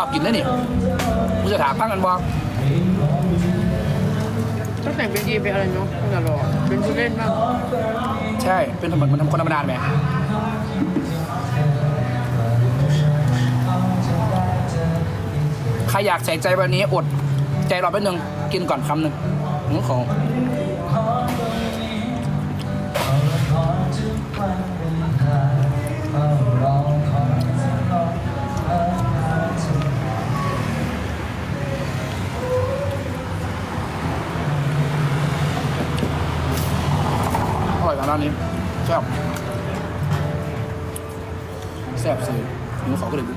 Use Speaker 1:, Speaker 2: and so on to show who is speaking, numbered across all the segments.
Speaker 1: ชอบกินนะนี่มึงจะถามปั้งกันบอก
Speaker 2: ต้องแต่งเป็นยีเป็นอะไรเนาะตั้งแต่รอเป็นผู้เล่นบ้าง
Speaker 1: ใช่ เป็นธรรมดามันทำคนธรรมดาไหมใครอยากใส่ใจวันนี้อด ใจรอแป๊บนึง กินก่อนคำหนึ่งหือของ ร่อยมากร้านนี้แซ่บแซ่บสิหนูขอก็เลย
Speaker 2: ม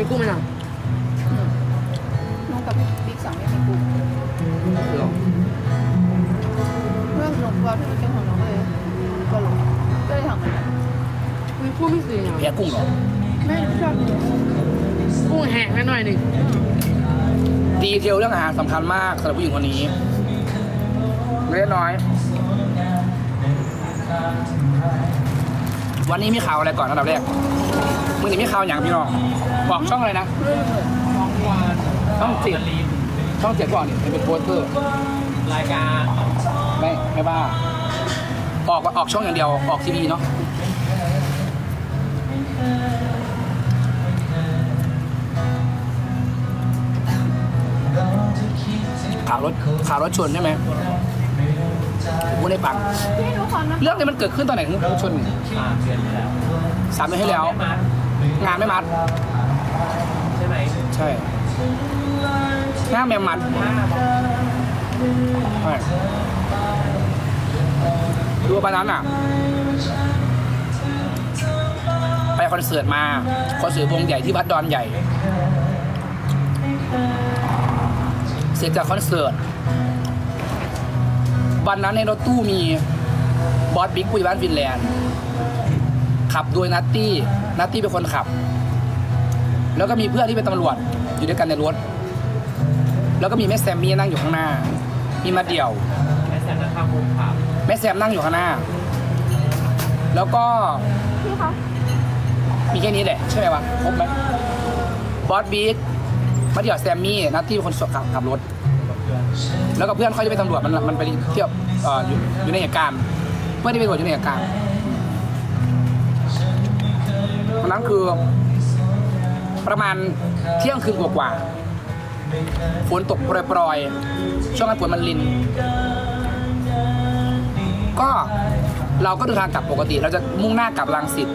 Speaker 2: ีกุ้งไหมนะ
Speaker 1: แพ้กุ้งเหรอ
Speaker 3: ไม่ชอบกิน
Speaker 2: กุ้งแห้งให้หน่อยหนึ่ง
Speaker 1: ดีเทลเรื่องอาหารสำคัญมากสำหรับผู้หญิงคนนี้เล็กน้อย วันนี้มีข่าวอะไรก่อนอันดับแรกมึงนี่มีข่าวอย่างพี่น้องบอกช่องอะไรนะ
Speaker 3: เรื่องเลย
Speaker 1: ช่องเจ็ดช่องเจ็ดก่อนนี่เป็นโปสเตอร์
Speaker 4: รายการ
Speaker 1: ไม่ไม่บ้าออกออกช่องอย่างเดียวออกทีวีเนาะ ข่าวรถข่าวรถชนใช่ไหมกูได้ฟัง
Speaker 3: พี่ทุกคนนะ
Speaker 1: เรื่องนี้มันเกิดขึ้นตอนไหนถึงรถชน
Speaker 4: สามเดือนที่แล้ว
Speaker 1: สามเดือนให้แล้ว
Speaker 4: ไม่มางา
Speaker 1: นไม่มัด
Speaker 4: ใช่ไหม
Speaker 1: ใช่งานไม่มัดใช่ดูวันนั้นอะไป คอนเสิร์ตมาคอนเสิร์ตวงใหญ่ที่วัดดอนใหญ่ เสร็จจากคอนเสิร์ตวันนั้นในรถตู้มีบอสบิ๊กผู้ใหญ่บ้านฟินแลนด์ขับโดยนัตตี้นัตตี้เป็นคนขับ แล้วก็มีเพื่อนที่เป็นตำรวจอยู่ด้วยกันในรถ แล้วก็มีแม่แซมมี่นั่งอยู่ข้างหน้า มีมาเดี่ยว
Speaker 4: แม่แซมนักข่าวมุมข่าว
Speaker 1: แม่แซมนั่งอยู่ข้างหน้า แล้วก็
Speaker 3: พี่คะ
Speaker 1: มีแค่นี้แหละใช่ไหมวะครบไหมบอสบิ๊กมาเดี่ยวแซมมี่นัตตี้เป็นคนขับขับรถ แล้วก็เพื่อนเขาจะเป็นตำรวจมันมันไปเที่ยวเอ่ออยู่อยู่ในเหตุการณ์เพื่อนที่เป็นตำรวจอยู่ในเหตุการณ์วันนั้นคือประมาณเที่ยงคืนกว่าๆฝนตกโปรยๆ ช่วงนั้นฝนมันลิน ก็เราก็เดินทางกลับปกติ เราจะมุ่งหน้ากลับรังสิต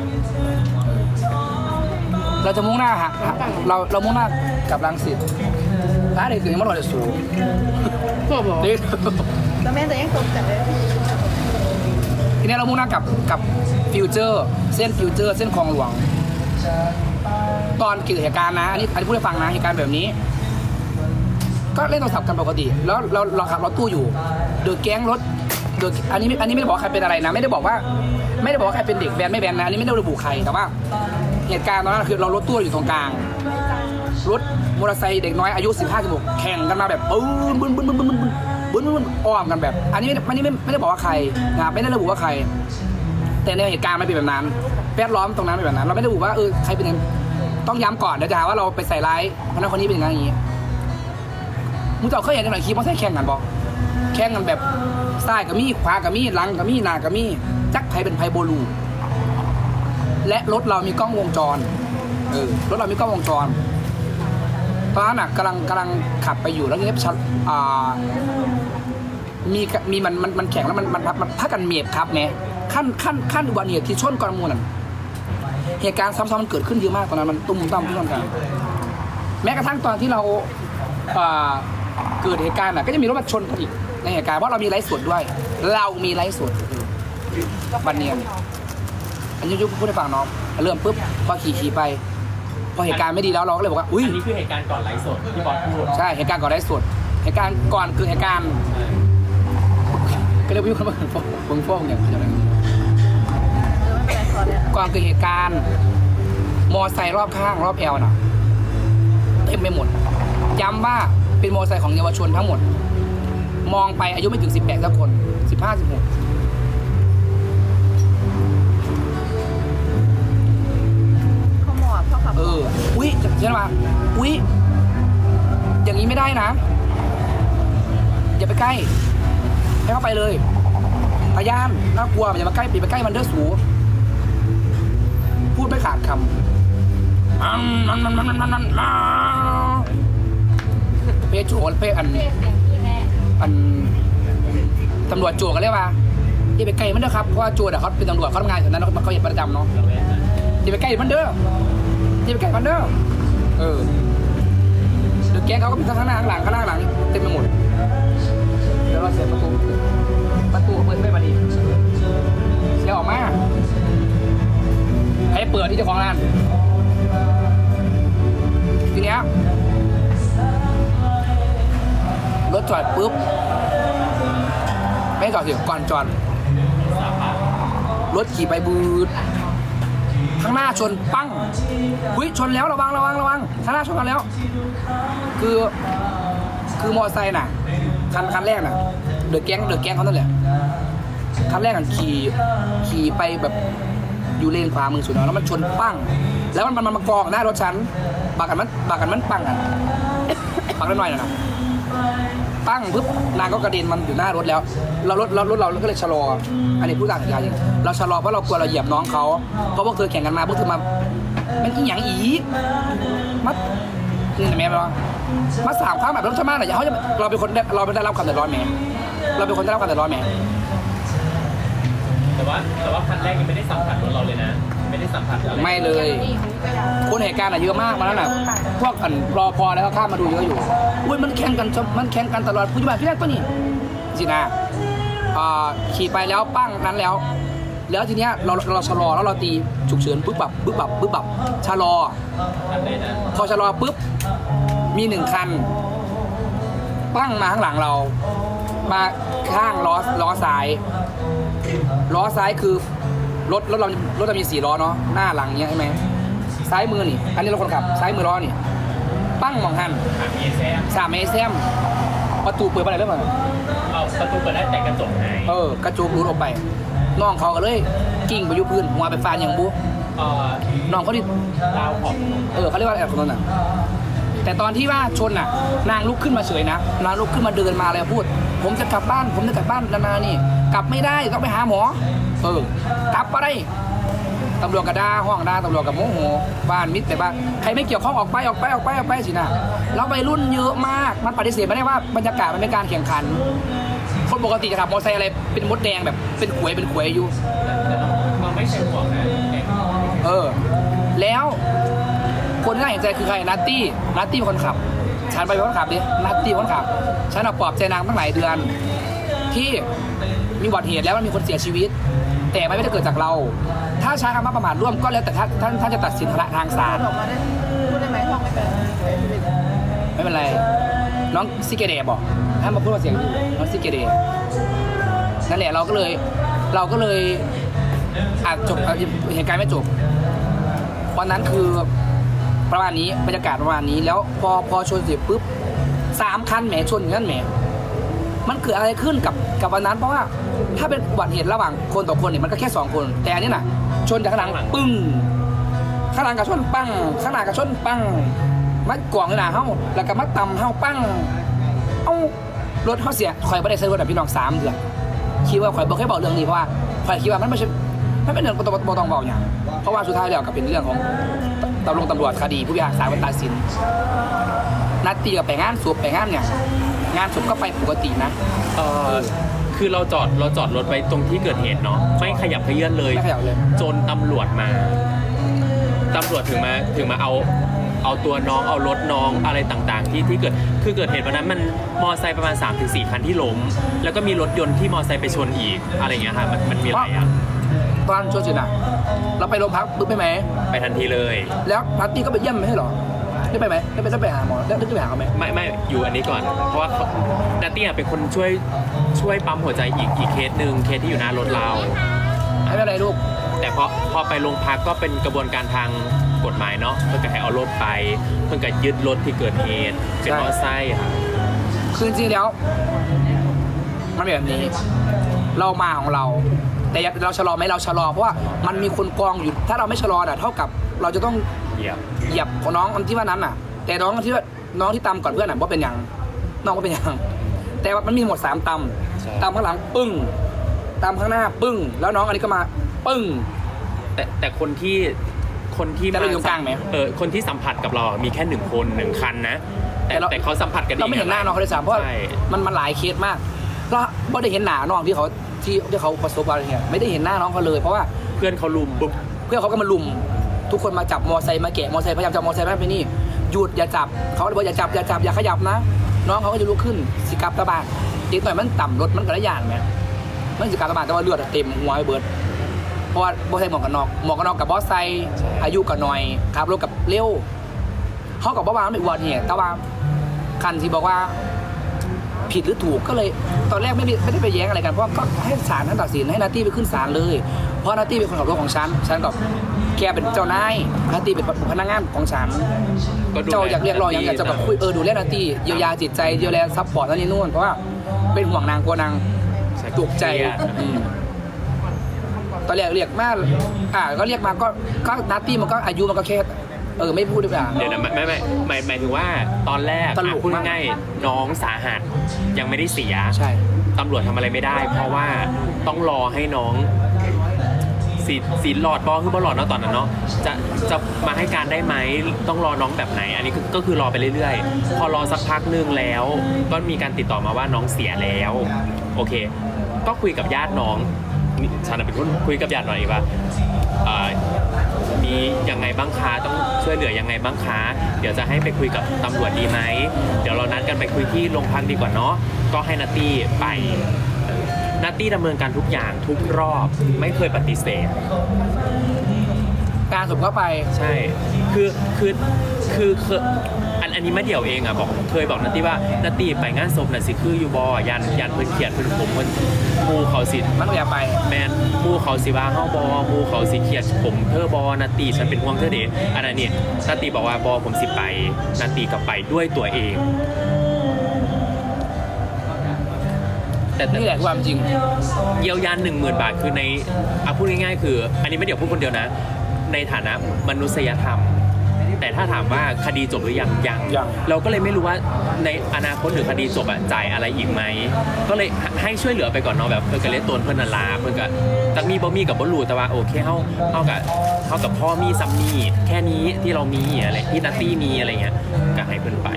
Speaker 1: เราจะมุ่งหน้าหาเราเรามุ่งหน้ากลับรังสิตร้านเด็กคือยังไม่รอจะสูง
Speaker 2: ก็บอก
Speaker 1: นี่
Speaker 3: แต่แม่แต่ยังตกแต่เลย
Speaker 1: ทีนี้เรามุ่งหน้ากลับกับฟิวเจอร์ เส้นฟิวเจอร์ เส้นคลองหลวง ตอนเกิดเหตุการณ์นะอันนี้อันนี้พูดให้ฟังนะเหตุการณ์แบบนี้ ก็เล่นโทรศัพท์กันปกติ แล้วเราเราขับรถตู้อยู่โดยแก๊งรถโดยอันนี้ไม่อันนี้ไม่ได้บอกว่าใครเป็นอะไรนะ ไม่ได้บอกว่า ไม่ได้บอกว่าใครเป็นเด็กแบนไม่แบนนะอันนี้ไม่ได้ระบุใครแต่ว่า เหตุการณ์ตอนนั้นคือเรารถตู้อยู่ตรงกลาง รถมอเตอร์ไซค์เด็กน้อยอายุ 15 16แข่งกันมาแบบบึ้นบึ้นบึ้นบึ้นบึ้นบึ้นบึ้นบึ้นอ้อมกันแบบ อันนี้ไม่ได้ไม่ไม่ได้บอกว่าใครนะครับไม่ได้ระบุว่าใคร แต่ในเหตุการณ์มันเป็นแบบนั้นแวดล้อมตรงนั้นเป็นแบบนั้น เราไม่ได้ระบุว่าเออใครเป็นยังต้องย้ำก่อนเดี๋ยวจะหาว่าเราไปใส่ร้ายคนนั้นคนนี้เป็นอย่างนั้นอย่างนี้มึงจะเอาเคยเห็นในหน่อยคลิปว่าใช่แข่งกันบอกแข่งกันแบบซ้ายกับมีขวากับมีหลังกับมีหน้ากับมีจักใครเป็นไพโบลู และรถเรามีกล้องวงจรเออรถเรามีกล้องวงจรตอนนั้นน่ะกำลังกำลังขับไปอยู่แล้วทีนี้ชัดอ่ามีมีมันมันมันแข็งแล้วมันมันมันมันพักกันเมียบครับเนี่ยขั้นขั้นขั้นอุบัติเหตุที่ชนกรมูลนั่นเหตุการณ์ซ้ำๆมันเกิดขึ้นเยอะมากตอนนั้นมันตุ้มตั้มที่ต้นกันแม้กระทั่งตอนที่เราอ่าเกิดเหตุการณ์น่ะก็จะมีรถมาชนกันอีกในเหตุการณ์เพราะเรามีไลฟ์สดด้วย เรามีไลฟ์สดวันเนียน นนี้ยุคพูดให้ฟังน้องเริ่มปุ๊บพอขี่ขี่ไป พอเหตุการณ์ไม่ดีแล้วเราก็เลยบอกว่าอุ้ย
Speaker 4: อันนี้คือเหตุการณ์ก่อนไลฟ์สดที่บอสพูด
Speaker 1: ใช่เหตุการณ์ก่อนได้สดเหตุการณ์ก่อนคือเหตุการณ์ก็เรียกว่าคนมาฟ้องฟ้องฟ้องอย่างไร
Speaker 3: เออไม่เป็นไรพอแล้ว
Speaker 1: ก่อนเกิดเหตุการณ์มอไซค์รอบข้างรอบแอลน่ะต็มไปหมดย้ำว่าเป็นมอเตอร์ไซค์ของเยาวชนทั้งหมด มองไปอายุไม่ถึง 18สักคน 15 16
Speaker 3: เอ
Speaker 1: อ อุ้ยใช่ไหมอุ้ยอย่างนี้ไม่ได้นะ อย่าไปใกล้ให้เข้าไปเลยพยายามน่ากลัวอย่ามาใกล้ปีไปใกล้มันเด้อสูพูดไม่ขาดคำอันมันมันมันมันมันมันมันเพจโจรเพจอันอันตำรวจโจรกันเรียกว่าอย่าไปใกล้มันเด้อครับเพราะว่าโจรอะเขาเป็นตำรวจเขาทำงานอยู่นั้นเขาเขาเห็นประจำเนา
Speaker 4: เราะ
Speaker 1: อย่าไปใกล้มันเด้อ อย่าไปใกล้มันเด้อเออเดี๋ยวแกงเขาก็มีทั้งข้างหน้าข้างหลังข้างหน้าข้างหลังเต็มไปหมดเดี๋ยวเราเสียประตูประตูเปิดไม่มาดีเสียออกมาให้เปิดที่เจ้าของร้านทีเนี้ยรถจอดปุ๊บไม่จอดสิก่อนจอดรถขี่ไปบืด ข้างหน้าชนปั้งหุยชนแล้วระวังระวังระวังข้างหน้าชนกันแล้ว คือคือมอเตอร์ไซค์น่ะคันคันแรกน่ะเดือดแก๊งเดือดแก๊งเขานั่นแหละคันแรกน่ะขี่ขี่ไปแบบอยู่เลนขวามือสุดเนาะแล้วมันชนปั้ง แล้วมันมันมันมากองหน้ารถฉันบากกันมันบากกันมันปั้งอะปักนิดหน่อยนะ ปั้งปุ๊บนางก็กระเด็นมันอยู่หน้ารถแล้ว เรารถเรารถเราก็เลยชะลอ อันนี้พูดตามสัญญาจริงเราชะลอเพราะเรากลัวเราเหยียบน้องเขาเพราะพวกเธอแข่งกันมาพวกเธอมามันอีหยังอีกมัดนี่เห็นไหมวะมาสามครั้งแบบรถชะมาหน่อยเขาจะเราเป็นคนเราเป็นได้รับความเดือดร้อนไหมเราเป็นคนได้รับความเดือดร้อนไหม
Speaker 4: แต่ว่าแต่ว่าคันแรกยังไม่ได้สัมผัสรถเราเลยนะ ไม่ได้สัมผัสอะไร
Speaker 1: ไม่เลย คนเหตุการณ์อะเยอะมากมาแล้วน่ะพวกอันรอพอแล้วก็ข้ามมาดูเยอะอยู่อุ้ยมันแข่งกันมันแข่งกันตลอดผู้ใหญ่พี่แรกก็นี่สินะอ่าขี่ไปแล้วปั้งนั้นแล้ว แล้วทีเนี้ยเราเราชะลอแล้วเราตีฉุกเฉินปึ๊บแบบปึ๊บแบบปึ๊บแบบชะลอ
Speaker 4: คันไหนนะ
Speaker 1: พอชะลอปุ๊บมีหนึ่งคันปั้งมาข้างหลังเรา มาข้างล้อล้อซ้าย ล้อซ้ายคือ รถรถเรารถเรามีสี่ล้อเนาะหน้าหลังเนี้ยใช่ไหมซ้ายมือนี่ อันนี้เราคนขับ ซ้ายมือล้อนี่ ปั้งมองหัน
Speaker 4: ถามมีแซม
Speaker 1: สามเมตรแซมประตูเปิดไปไหนเรื่องมัน
Speaker 4: เอาประตูเปิดได้แต่กระจกหาย
Speaker 1: เออกระจกรูดออกไปน้องเขาก็เลยกิ้งไปอยุพื้นหัวไปฟาดอย่างบุ
Speaker 4: เอ่อ
Speaker 1: น้องเขาดิ
Speaker 4: ดาวขอบ
Speaker 1: เออเขาเรียกว่าอะไรคนนั้นน่ะแต่ตอนที่ว่าชนน่ะ นางลุกขึ้นมาเฉยนะนางลุกขึ้นมาเดินมาเลยพูด ผมจะกลับบ้าน ผมจะกลับบ้านนานานี่ กลับไม่ได้ต้องไปหาหมอ เออกลับไปได้ตำรวจกระด้าห้องด้าตำรวจกับโมโหบ้านมิดแต่บ้านใครไม่เกี่ยวข้องออกไปออกไปออกไปออกไปสินะแล้วไปรุ่นเยอะมากมันปฏิเสธไม่ได้ว่าบรรยากาศมันเป็นการแข่งขัน คนปกติจะขับมอเตอร์ไซค์อะไรเป็นมดแดงแบบเป็นขวยเป็นขวยอยู่
Speaker 4: แต่เราเราไม่ใช่ห่วงนะแต่
Speaker 1: เออ แล้วคนที่น่าเห็นใจคือใครนัตตี้นัตตี้เป็นคนขับ ฉันไปเป็นคนขับดินัตตี้เป็นคนขับฉันเอาปลอบใจนางตั้งหลายเดือน ที่ มีอุบัติเหตุแล้วมันมีคนเสียชีวิต แต่มันไม่ได้เกิดจากเรา ถ้าใช้คำว่าประมาทร่วมก็แล้วแต่ท่านท่านท่านจะตัดสินทางศาล
Speaker 3: ออกมาได้พูดได้ไหมท่องไม่เป็น
Speaker 1: ไม่เป็นไร น้องซิเกเดบอกถ้ามาพูดว่าเสียงน้องซิเกเดนั่นแหละเราก็เลยเราก็เลยอาจจบเหตุการณ์ไม่จบวันนั้นคือประมาณนี้บรรยากาศประมาณนี้แล้วพอพอชนเสร็จปุ๊บสามคันแหมชนอย่างนั้นแหม มันเกิดอะไรขึ้นกับกับวันนั้น เพราะว่าถ้าเป็นอุบัติเหตุระหว่างคนต่อคนเนี่ยมันก็แค่สองคน แต่อันนี้น่ะ ชนจากข้างหลังปึ้งข้างหลังกับชนปังข้างหน้ากับชนปังมัดกล่องหนาเฮาแล้วก็มาตำเฮาปังเอ้ารถเขาเสียข่อยไม่ได้ซื้รถแบบพี่น้องสามเดือนคิดว่าข่อยบ่เคยบอกเรื่องนี้เพราะว่าข่อยคิดว่ามันไม่ใช่ไม่เป็นเรื่องบ่ต้องบ่ต้องบอกอย่างเพราะว่าสุดท้ายแล้วก็เป็นเรื่องของตำรวจตำรวจคดีผู้พิพากษาวันตัดสิน นัดตีกับไปงานสูบไปงานเนี่ย งานสูบก็ไปปกตินะ
Speaker 5: เออคือเราจอดเราจอดรถไว้ตรงที่เกิดเหตุเนาะไม่ขยับเขยื่อนเลย
Speaker 1: ไม่ขยับเลย
Speaker 5: จนตำรวจมาตำรวจถึงมาถึงมาเอาเอาตัวน้องเอารถน้องอะไรต่างๆ ที่ที่เกิดคือเกิดเหตุวันนั้นมันมอไซค์ประมาณ3-4คันที่ล้ม แล้วก็มีรถยนต์ที่มอไซค์ไปชนอีกอะไรเงี้ยค่ะมันมันมีหลายอย่าง
Speaker 1: ตอนชนเสร็จนะเราไปโรงพักปุ๊บไปไหม
Speaker 5: ไปทันทีเลย
Speaker 1: แล้วนัดตีก็ไปเยี่ยมไม่ใช่เหรอ ได้ไปไหมได้ไปได้ไปหาหมอได้ได้ไปหาเขาไหม
Speaker 5: ไม่ไม่อยู่อันนี้ก่อน เพราะว่าเขานาตี้เป็นคนช่วยช่วยปั๊มหัวใจอีกอีกเคสหนึ่งเคสที่อยู่หน้ารถเรา
Speaker 1: ไม่เป็นไรลูก
Speaker 5: แต่พอพอไปโรงพักก็เป็นกระบวนการทางกกฎหมายเนาะเพื่อนก็ให้เอารถไป เพื่อนก็ยึดรถที่เกิดเหตุเป็นมอไซค์ค่ะ
Speaker 1: คือจริงๆแล้วมันเป็นแบบนี้ เรามาของเรา แต่อย่าเราชะลอไหมเราชะลอเพราะว่ามันมีคนกองอยู่ ถ้าเราไม่ชะลอน่ะเท่ากับเราจะต้อง
Speaker 5: เหยียบ
Speaker 1: เหยียบของน้องอันที่ว่านั้นน่ะ แต่น้องที่ว่าน้องที่ตำก่อนเพื่อนน่ะว่าเป็นอย่างน้องว่าเป็นอย่างแต่ว่ามันมีหมดสามต
Speaker 5: ใช่ำ
Speaker 1: ตำข้างหลังปึ้งตำข้างหน้าปึ้ง แล้วน้องอันนี้ก็มาปึ้ง
Speaker 5: แต่แต่คนที่คนที่
Speaker 1: แต่เราอยู่กลางไหม
Speaker 5: เออคนที่สัมผัสกับเราอะมีแค่หนึ่งคนหนึ่งคันนะแต่
Speaker 1: แต่เรา
Speaker 5: แต่เขาสัมผัสกัน
Speaker 1: เราไม่เห็นหน้าน้องเขาเลยสามเพราะว่า
Speaker 5: ใช่
Speaker 1: มันมันหลายเคสมากเราไม่ได้เห็นหน้าน้องที่เขาที่ที่เขาประสบอะไรเนี่ยไม่ได้เห็นหน้าน้องเขาเลยเพราะว่า
Speaker 5: เพื่อนเขาลุมปุ๊บ
Speaker 1: เพื่อนเขาก็มาลุม ทุกคนมาจับมอไซค์มาแกะมอไซค์พยายามจับมอไซค์ไม่ไปนี่หยุดอย่าจับเขาเลยบอกอย่าจับอย่าจับอย่าขยับนะ น้องเขาก็จะลุกขึ้นสิกับตะบานเด็กหน่อยมันต่ำรถมันกระยานไหมมันสิกับตะบานแต่ว่าเลือดเต็มหัวไอ้เบิร์ดเพราะว่าบอสไซค์หมวกกันนอกหมวกกันนอกกับบอสไซค์อายุกับหน่อยขับรถกับเร็วเขากับบ้าวาไม่อวดเนี่ยต่ว่าคันที่บอกว่า ผิดหรือถูกก็เลยตอนแรกไม่ได้ไม่ได้ไปแย้งอะไรกันเพราะก็ให้ศาลท่านตัดสินให้นาตี้ไปขึ้นศาลเลย เพราะนาตี้เป็นคนขับรถของฉันฉันกับแกเป็นเจ้านายนาตี้เป็นพนักงานของฉัน
Speaker 5: ก็ดู
Speaker 1: เจ้าอยากเรียกร้องอยากอยากจะแบบคุยเออดูแลนาตี้เยียวยาจิตใจเยียวยาซัพพอร์ตนั่นนี่นู่นเพราะว่าเป็นห่วงนางกลัวนางตกใจอืมตอนแรกเรียกมาอ่าก็เรียกมาก็ก็นาตี้มันก็อายุมันก็แค่ เออไม่พูดดีกว่า
Speaker 5: เดี๋ยวนะไม่ไม่ไม่หมายหมายถึงว่าตอนแรก
Speaker 1: ตลก
Speaker 5: อะพูด
Speaker 1: มาก
Speaker 5: ง่ายๆน้องสาหัสยังไม่ได้เสีย
Speaker 1: ใช่
Speaker 5: ตำรวจทำอะไรไม่ได้ เพราะว่าต้องรอให้น้องสีสีหลอดบอคือบอหลอดเนาะตอนนั้นเนาะจะจะมาให้การได้ไหมต้องรอน้องแบบไหน อันนี้ก็ก็คือรอไปเรื่อยๆ พอรอสักพักหนึงแล้ว ก็มีการติดต่อมาว่าน้องเสียแล้ว โอเค ก็คุยกับญาติน้องนี่ฉันนะเป็นคนคุยกับญาติหน่อยว่าเอ่อ มียังไงบ้างคะต้องช่วยเหลือยังไงบ้างคะเดี๋ยวจะให้ไปคุยกับตำรวจดีไหมเดี๋ยวเรานัดกันไปคุยที่โรงพักดีกว่าเนาะก็ให้นัตตี้ไปนัตตี้ดำเนินการทุกอย่างทุกรอบไม่เคยปฏิเสธ
Speaker 1: การสมเข้าไป
Speaker 5: ใช่ คือ คือ คือคือ อันอันนี้มาเดี่ยวเองอะบอกเคยบอกนัตตี้ว่านัตตี้ไปงานศพน่ะสิคืออยู่บอยันยันเพิ่นเขียนเพิ่นผมเพิ่นหมูเขาสิ
Speaker 1: มันก็อย่าไป
Speaker 5: แมนหมูเขาสิว่าเฮาบอหมูเขาสิเขียนผมเธอบอนัตตี้ฉันเป็นห่วงเธอเดอันนั้นนี่นัตตี้บอกว่าบอผมสิไปนัตตี้ก็ไปด้วยตัวเอง แต่แต่
Speaker 1: นี่แหละความจริง
Speaker 5: เยียวยาหนึ่งหมื่นบาทคือในเอาพูดง่ายๆ คือ อันนี้ไม่เดี๋ยวพูดคนเดียวนะ ในฐานะมนุษยธรรม แต่ถ้าถามว่าคดีจบหรือยังยัง
Speaker 1: ยัง
Speaker 5: เราก็เลยไม่รู้ว่าในอนาคตหรือคดีจบอะจ่ายอะไรอีกไหมก็เลยให้ช่วยเหลือไปก่อนเนาะแบบเพื่อนกับเลตนเพื่อนนาลาเพื่อนกับตักมีบ่มีกับบ่รู้แต่ว่าโอเคเฮาเฮากับเฮากับพ่อมีซัมมี่แค่นี้ที่เรามีอะไรที่นัตตี้มีอะไรเงี้ยก็ให้เพื่อนไป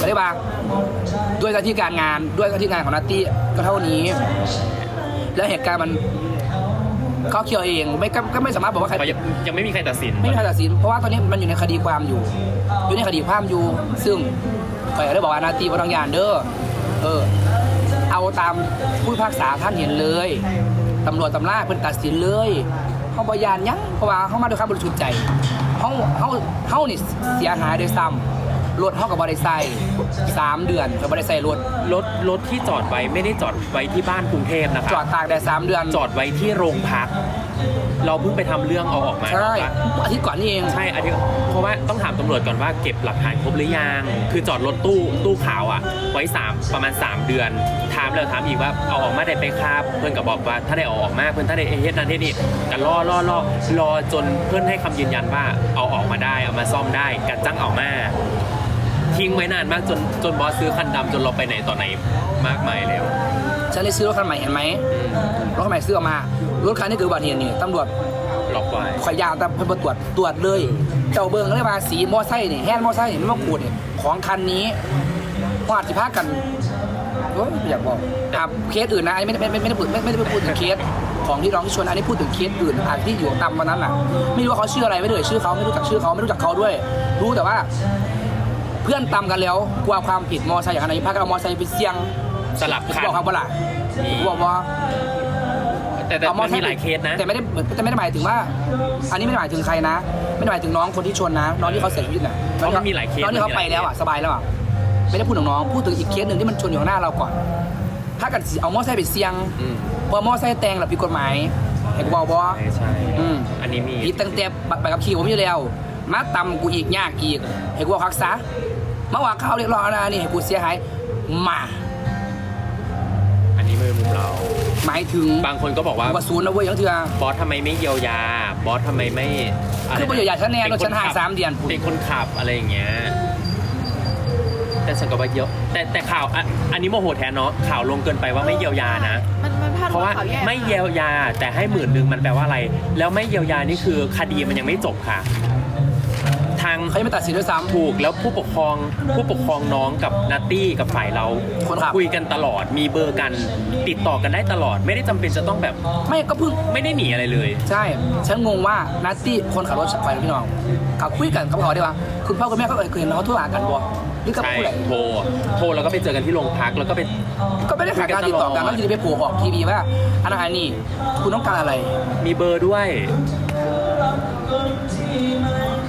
Speaker 1: ก็ได้บางด้วยหน้าที่การงานด้วยหน้าที่งานของนัตตี้ก็เท่านี้ แล้วเหตุการณ์มัน เขาเคียวเองไม่ก็ก็ไม่สามารถบอกว่าใคร
Speaker 5: เพราะยังยังไม่มีใครตัดสิน
Speaker 1: ไม่มีใครตัดสิน เพราะว่าตอนนี้มันอยู่ในคดีความอยู่ อยู่ในคดีความอยู่ ซึ่งข่อยก็ได้บอกว่านาตีบางยานเด้อ เออ เอาตามผู้พิพากษาท่านเห็นเลย ตำรวจตำราเพิ่นตัดสินเลยเขาบอยานหยังเพราะว่าเขามาด้วยความบริสุทธิ์ใจเขาเขาเขานี่เสียหายโดยซ้ำ รถเขากับบริษัทสามเดือนกับบริษัทรถ
Speaker 5: รถรถที่จอดไว้ไม่ได้จอดไว้ที่บ้านกรุงเทพนะค
Speaker 1: จ
Speaker 5: รั
Speaker 1: อบดตากแดดสามเดือน
Speaker 5: จอดไว้ที่โรงพัก เราเพิ่งไปทำเรื่องเอาออกมา
Speaker 1: ใช่
Speaker 5: เนาะ
Speaker 1: อาทิตย์ก่อนนี่เอง
Speaker 5: ใช่อาทิตย์เพราะว่าต้องถามตำรวจก่อนว่าเก็บหลักฐานครบหรือยังคือจอดรถตู้ตู้ขาวอะ ไว้สามประมาณ 3 เดือนถามแล้วถามอีกว่าเอาออกมาได้ไปครับเพื่อนก็บอกว่าถ้าได้เอาออกมาเพื่อนถ้าได้เฮ็ดนั่นเฮ็ดนี่กันรอรอรอรอจนเพื่อนให้คำยืนยันว่าเอาออกมาได้เอามาซ่อมได้กันจังเอามา ทิ้งไว้นานมากจนจนบอสซื้อคันดำจนเราไปไหนต่อไหนมากมายแล้ว
Speaker 1: ฉันเลยซื้อรถคันใหม่เห็นไหม
Speaker 5: อืม
Speaker 1: รถคันใหม่ซื้อออกมารถคันนี้คืออุบัติเหตุนี่ตำรวจ
Speaker 5: ล็อกไว้
Speaker 1: ขอยยาวแต่เพิ่นบ่ตรวจตรวจเลยเจ้าเบิ่งเลยว่าสีมอไซค์นี่แฮนด์มอไซค์นี่มันมาขูดนี่ของคันนี้วาดสิพากันโอ้ยไม่อยากบอกอะเคสอื่นนะอันนี้ไม่ได้ไม่ไม่ไม่ได้พูดไม่ไม่ได้พูดถึงเคสของที่ร้องที่ชวนอันนี้พูดถึงเคสอื่นอะที่อยู่ตามวันนั้นน่ะ ไม่รู้ว่าเขาชื่ออะไรไม่เลยชื่อเขาไม่รู้จักชื่อเขาไม่รู้จักเขาด้วย รู้แต่ว่าเพื่อนตามกันแล้วกลัวความผิดมอไซค์อย่างนั้นพากันเอามอไซค์ไปเสี่ยง
Speaker 5: สลับคัน
Speaker 1: บอกเขาเปะล่า
Speaker 5: มี
Speaker 1: บอกว่า
Speaker 5: แต่แต่
Speaker 1: เอา
Speaker 5: มันมีหลายเคสนะ
Speaker 1: แต่ไม่ได้แต่ไม่ได้หมายถึงว่า อันนี้ไม่ได้หมายถึงใครนะ ไม่ได้หมายถึงน้องคนที่ชนนะ น้องที่เขาเสียชีวิตน่ะ
Speaker 5: เพราะมันมีหลายเคส
Speaker 1: น้องที่เขาไปแล้วอะสบายแล้วอะไม่ได้พูดถึงน้องพูดถึงอีกเคสหนึ่งที่มันชนอยู่ข้างหน้าเราก่อน ถ้ากันสิเอามอไซค์ไปเสี่ยง
Speaker 5: อืม
Speaker 1: พอมอไซค์แตงหรือผิดกฎหมายให้กูบอกบอ
Speaker 5: ใช่ใช่
Speaker 1: อืม
Speaker 5: อันนี้มี
Speaker 1: ผิดตั้งแต่ใบขับขี่ผมอยู่แล้วมาตำกูอีกยากอีกให้กูเอาคักซะ มาว่าข้าวเรียกร้องอะไรนี่ให้กูเสียหายมา
Speaker 5: อันนี้มือมุมเรา
Speaker 1: หมายถึง
Speaker 5: บางคนก็บอกว่า
Speaker 1: กูว่าศูนย์นะเว้ยยังเถื่อบ
Speaker 5: อสทำไมไม่เยียวยา บอสทำไมไม่ะไร
Speaker 1: คือประโยชน์ใหญ่ฉันแน่
Speaker 5: เป็
Speaker 1: โดนฉันห่าง
Speaker 5: ขับ
Speaker 1: สามเดือนพูด
Speaker 5: เป็นคนขับอะไรอย่างเงี้ย แต่ฉันก็ว่าเยอะ แต่แต่ข่าวอะอันนี้โมโหแทนเนาะข่าวลงเกินไปว่าไม่เยียวยานะ
Speaker 3: มันมันพลาด
Speaker 5: เพราะว่า
Speaker 3: ข่าวแย่
Speaker 5: ไม่เยียวยาแต่ให้หมื่นหนึ่งมันแปลว่าอะไร แล้วไม่เยียวยานี่คือคดีมันยังไม่จบค่ะทา ง
Speaker 1: เขายังไม่ตัดสินด้วยซ้
Speaker 5: ถูกแล้วผู้ปกครองผู้ปกครองน้องกับนัตตี้กับฝ่ายเรา
Speaker 1: คนขับ
Speaker 5: คุยกันตลอดมีเบอร์กัน ติดต่อกันได้ตลอด ไม่ได้จำเป็นจะต้องแบบำ
Speaker 1: ไม่ก็เพิ่ง
Speaker 5: ไม่ได้หนีอะไรเลย
Speaker 1: ใช่ ฉันงงว่านัตตี้คนขับรถไฟพี่น้องกับคุยกันเขาบอกได้ว่าคุณพ่อคุณแม่เขาเคยเห็นเขาโทรหากันบ่หรือกับ
Speaker 5: ใช่
Speaker 1: ผู้ใด
Speaker 5: โทรโทรแล้วก็ไปเจอกันที่โรงพักแล้วก็ไป
Speaker 1: ก็ไม่ได้ขาดการติดต่อกัน
Speaker 5: คุยกันตลอด
Speaker 1: ก็คือไปโผล่ออกทีวีว่าอันนั้นอันนี้คุณต้องการอะไร
Speaker 5: มีเบอร์ด้วย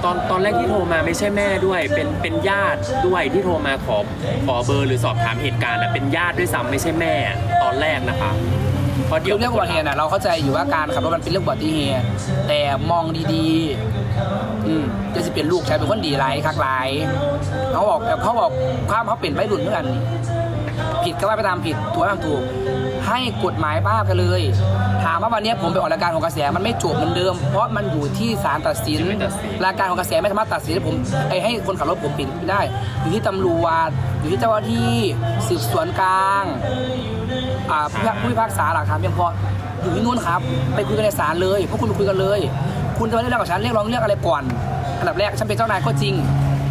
Speaker 5: ตอนตอนแรกที่โทรมาไม่ใช่แม่ด้วย เป็นเป็นญาติด้วยที่โทรมาขอขอเบอร์หรือสอบถามเหตุการณ์อะเป็นญาติด้วยซ้ำไม่ใช่แม่ตอนแรกนะคะเพราะเดี๋ยว
Speaker 1: เรื่องอุบัติเหตุน่ะเราเข้าใจอยู่ว่าการขับรถมันเป็นเรื่องอุบัติเหตุแต่มองดีๆอืมจะสิเป็นลูกชายเป็นคนดีไรคักไรเขาบอกแบบเขาบอกความเขาเป็นไม่รุ่นเพื่อนนี่ผิดก็ว่าไปตามผิดถูกก็ตามถูก ให้กฎหมายบ้ากันเลย ถามว่าวันนี้ผมไปออกรายการของกระแสมันไม่จบเหมือนเดิม เพราะมันอยู่ที่ศาลตัดสิน
Speaker 5: ไม่ตัดสิน
Speaker 1: รายการของกระแสไม่สามารถตัดสินให้ผมไอ้ให้คนขับรถผมผิดไม่ได้ อยู่ที่ตำรวจอยู่ที่เจ้าหน้าที่สืบสวนกลางอ่าผู้พิพากผู้พิพากษาหลักฐานเพียงพออยู่ที่นู่นครับ ไปคุยกันในศาลเลยพวกคุณไปคุยกันเลย คุณจะมาเรียกร้องกับฉันเรียกร้องเรื่องอะไรก่อนอันดับแรกฉันเป็นเจ้านายก็จริง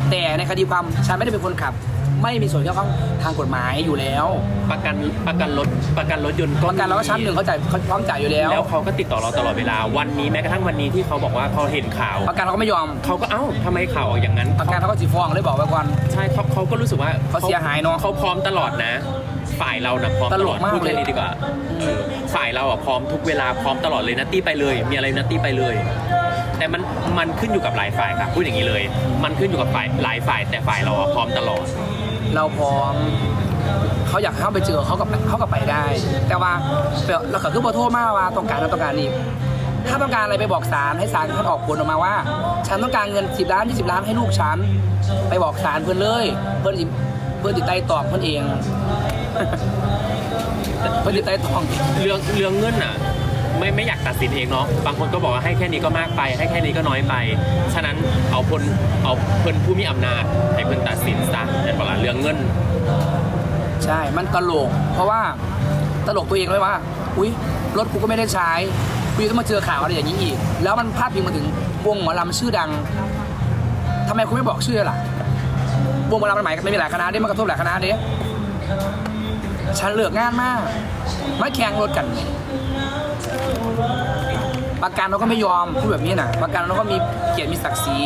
Speaker 1: แต่ในคดีความฉันไม่ได้เป็นคนขับ ไม่มีส่วนเกี่ยวข้องทางกฎหมายอยู่แล้ว
Speaker 5: ประกันประกันรถประกันรถยนต์ก็
Speaker 1: ประกันเราก็ชั้นหนึ่งเขาจ่ายเขาพร้อมจ่ายอยู่แล้ว
Speaker 5: แล้วเขาก็ติดต่อเราตลอดเวลาวันนี้แม้กระทั่งวันนี้ที่เขาบอกว่าเขาเห็นข่าว
Speaker 1: ประกันเขาก็ไม่ยอม
Speaker 5: เขาก็เอ้าทำไมข่าวออกอย่างนั้น
Speaker 1: ประกันเขาก็จีฟ้องเลยบอกไว้ก่อน
Speaker 5: ใช่เขาเขาก็รู้สึกว่า
Speaker 1: เขาเสียหายเนอะ
Speaker 5: เขาพร้อมตลอดนะ ฝ่ายเรานะพร้อมตลอด
Speaker 1: ตลกมาก
Speaker 5: พูดแค่
Speaker 1: เลย
Speaker 5: นี้ดีกว่าเออฝ่ายเราอะพร้อมทุกเวลาพร้อมตลอดเลยนัตตี้ไปเลย มีอะไรนัตตี้ไปเลยแต่มันมันขึ้นอยู่กับหลายฝ่ายค่ะพูดอย่างนี้เลย มันขึ้นอยู่กับฝ่ายหลายฝ่ายแต่ฝ่ายเราอะพร้อมตลอด
Speaker 1: เราพร้อมเขาอยากเข้าไปเจอเขากับเขากับไปได้ แต่ว่าเราก็คือโบโทรมากว่าต้องการนั้นต้องการนี้ถ้าต้องการอะไรไปบอกศาลให้ศาลท่านออกผลออกมาว่า ฉันต้องการเงิน 10 ล้าน 20 ล้านให้ลูกฉัน ไปบอกศาลเพื่อนเลย เพื่อนเพื่อนติดใจตอบเพื่อนเอง เพื่อนติดใจตอบ
Speaker 5: เรื่องเรื่องเงินอะ ไม่ไม่อยากตัดสินเองเนาะบางคนก็บอกว่าให้แค่นี้ก็มากไป ให้แค่นี้ก็น้อยไป ฉะนั้นเอาคนเอาเพิ่นผู้มีอำนาจให้เพิ่นตัดสินซะแต่เวลาเรื่องเงิน
Speaker 1: ใช่มันตลก เพราะว่าตลกตัวเองเลยว่า อุ้ยรถกูก็ไม่ได้ใช้กูยังต้องมาเจอข่าวอะไรอย่างนี้อีก แล้วมันพาดพิงมาถึงวงหมอลำชื่อดังทำไมคุณไม่บอกชื่อล่ะวงหมอลำมันหมายไม่มีหลายคณะเด้มันกระทบหลายคณะเด้ฉันเลือกงานมากมาแข่งรถกัน ประกันเราก็ไม่ยอมพูดแบบนี้นะประกันเราก็มีเกียรติมีศักดิ์ศรี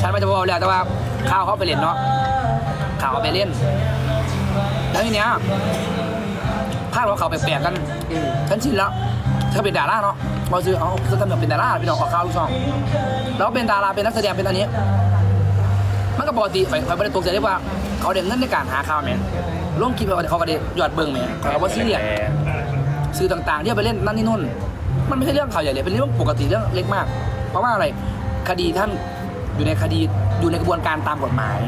Speaker 1: ฉันไม่จะบอกแล้วแต่ว่าข่าวเขาไปเล่นเนาะข่าวเอาไปเล่นแล้วทีเนี้ยภาพเราข่าวแปลกๆกันฉันชินแล้วเธอเป็นดาราเนาะพอซื้อเอาเธอทำแบบเป็นดาราพี่น้องออกข่าวทุกช่องแล้วเป็นดาราเป็นนักแสดงเป็นอันนี้ มันก็ปกติไปไปไม่ได้ตกใจได้ว่า เขาเด็เงินในการหาข่าวแหมลงคลิปไปเขาก็ได้ยอดเบิ่งแหมเขาว่าซีเรียสสื่อต่างๆที่ไปเล่นนั่นนี่นู่น มันไม่ใช่เรื่องข่าวใหญ่เลยเป็นเรื่องปกติเรื่องเล็กมาก เพราะว่าอะไรคดีท่านอยู่ในคดีอยู่ในกระบวนการตามกฎหมาย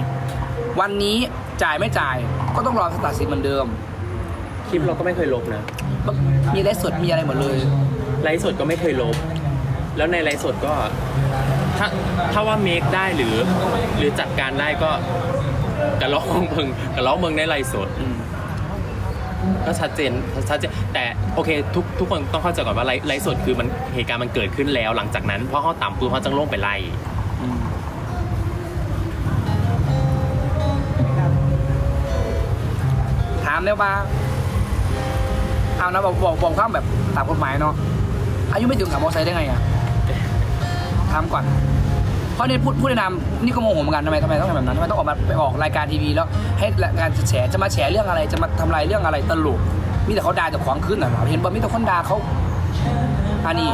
Speaker 1: วันนี้จ่ายไม่จ่ายก็ต้องรอตัดสินเหมือนเดิม
Speaker 5: คลิปเราก็ไม่เคยลบนะ
Speaker 1: มีไลฟ์สดมีอะไรหมดเลย
Speaker 5: ไลฟ์สดก็ไม่เคยลบ แล้วในไลฟ์สดก็ถ้าถ้าว่าเมคได้หรือ หรือจัดการได้ก็กระล้องเมืองกระล้องเมืองในไลฟ์สด
Speaker 1: อืม
Speaker 5: ก็ชัดเจนชัดเจนแต่โอเคทุกทุกคนต้องเข้าใจก่อนว่าไลฟ์ไลฟ์สดคือมันเหตุการณ์มันเกิดขึ้นแล้ว หลังจากนั้นเพราะเขาต่ำปืนเขาจังลงไปไล่
Speaker 1: ถามได้ว่าเอานะบอกบอกบอกข้ามแบบตามกฎหมายเนาะอายุไม่ถึงขับมอเตอร์ไซค์ได้ไงอะถามก่อน ราะเนี่ยพูดพูดในนามนี่ก็โมโหเหมือนกันทำไมทำไมต้องทำแบบนั้นทำไมต้องออกมาไปออกรายการทีวีแล้วให้รายการแฉจะมาแฉเรื่องอะไรจะมาทำลายเรื่องอะไรตลกมีแต่เขาด่าจากของขึ้นอะเห็นบ่มีแต่คนด่าเขาอันนี้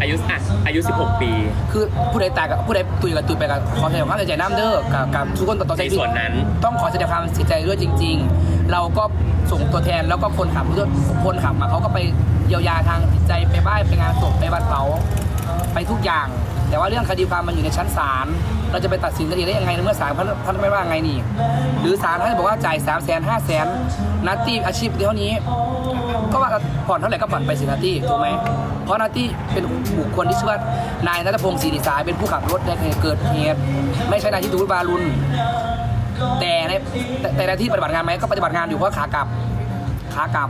Speaker 5: อายุอะอายุ 16 ปี
Speaker 1: คือผู้ใดตายกับผู้ใดตุยกับตุยไปกับขอแสดงความเสียใจน้ำเด้อกับกับทุกคนต่อต่อใจ
Speaker 5: ใน
Speaker 1: ที่
Speaker 5: ส่วนนั้น
Speaker 1: ต้องขอแสดงความเสียใจด้วยจริง ๆ เราก็ส่งตัวแทนแล้วก็คนขับด้วยคนขับมาเขาก็ไปเยียวยาทางจิตใจไปบ้านไปงานศพไปวัดเผาไปทุกอย่าง แต่ว่าเรื่องคดีความมันอยู่ในชั้นศาลเราจะไปตัดสินคดีได้ยังไงเมื่อศาลท่านไม่ว่าไงนี่ หรือศาลท่านบอกว่าจ่ายสามแสนห้าแสนนัตตี้อาชีพเท่านี้ ก็ว่าผ่อนเท่าไหร่ก็ผ่อนไปสินาตี้ถูกไหมเพราะนาตี้เป็นบุคคลที่ชื่อว่านายนัทพงศ์ศรีดีสายเป็นผู้ขับรถในเกิดเหตุไม่ใช่นายที่ตูบารุนแต่ในแต่แต่ในที่ปฏิบัติงานไหมก็ปฏิบัติงานอยู่เพราะขากลับขากลับ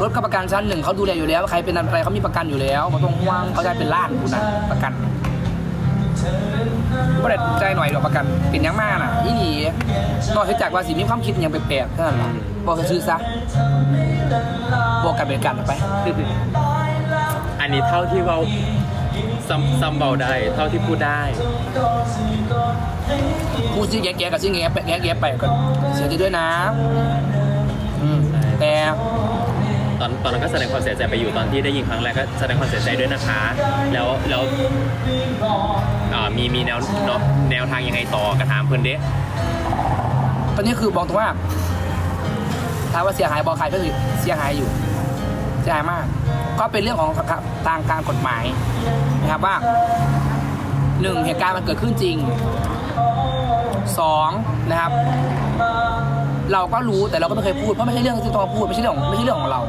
Speaker 1: รถก็ประกันชั้นหนึ่งเขาดูแลอยู่แล้วใครเป็นอะไรเขามีประกันอยู่แล้วไม่ต้องห่วงเขาได้เป็นล้านคุณนะประกันก็ได้ใจหน่อยดอกประกันเป็นอยังมากน่ะที่นี่นอกจากว่าสิมีความคิดอยังแปลกๆเท่านั้นแหละบอกซื้อซะบอกกันเป็นกันไป
Speaker 5: อันนี้เท่าที่เราซัมซัมเบาได้ เท่าที่พูดได้
Speaker 1: พูดซิแก่ๆกับซิแง่ไปแง่ๆไปก็เสียใจด้วยนะอืมแต่
Speaker 5: ตอนตอนนั้นก็แสดงความเสียใจไปอยู่ตอนที่ได้ยินครั้งแรกก็แสดงความเสียใจด้วยนะคะ แล้วแล้วอ่ามีมีแนวเนาะแนวทางยังไงต่อกระถามเพื่อนเด้
Speaker 1: ตอนนี้คือบอกตรงว่าถามว่าเสียหายบอกใครก็คือเสียหายอยู่เสียหายมาก ก็เป็นเรื่องของทางการกฎหมายนะครับว่าหนึ่งเหตุการณ์มันเกิดขึ้นจริงสองนะครับ เราก็รู้แต่เราก็ไม่เคยพูดเพราะไม่ใช่เรื่องที่ต้องพูดไม่ใช่เรื่องของไม่ใช่เรื่องของเรา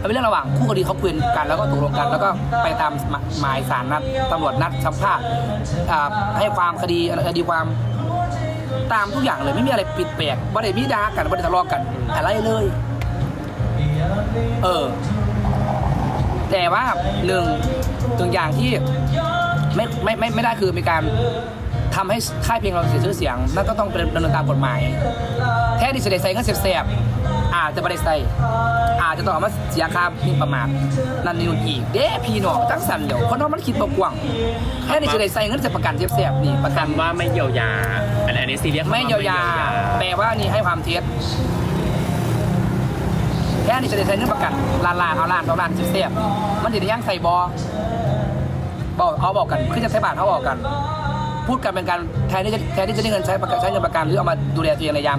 Speaker 1: มันเป็นเรื่องระหว่างคู่คดีเขาคุยกันแล้วก็ตกลงกัน แล้วก็ไปตามหมายสารนัดตำรวจนัดสัมภาษณ์ให้ความคดีคดีความตามทุกอย่างเลยไม่มีอะไรปิดแปลกบ่ได้มีดากันบ่ได้ทะเลาะกัน อะไรเลย เออ แต่ว่าหนึ่งตัวอย่างที่ไม่ไม่ไม่ไม่ได้คือมีการทำให้ค่ายเพลงเราเสียชื่อเสียงนั่นก็ต้องเป็นดำเนินตามกฎหมาย แค่ดิสเดใส่ก็เสียบๆอาจจะไม่ได้ใส่อาจจะต้องเอามาเสียค่าหมิ่นประมาทนั่นนี่นู่นอีกเด้พี่น้องจังสันเดี๋ยวคนเรามันคิดบกว่างแค่ดิสเดใส่เงินจะประกันเสียบๆนี่ประกัน
Speaker 5: คำว่าไม่เยียวยา อันอันนี้ซีเรียส
Speaker 1: ไม่เยียวยา แปลว่านี่ให้ความเท็จแค่นี้จะได้ใช้เงินประกันล้านล้านเอาล้านเอาล้านเสียบๆมันจะได้ย่างใส่บอบอกเขาบอกกันคือจะใช้บาทเขาบอกกัน พูดกันเป็นการแทนที่จะแทนที่จะได้เงินใช้ประกันใช้เงินประกันหรือเอามาดูแลตัวเองในยาม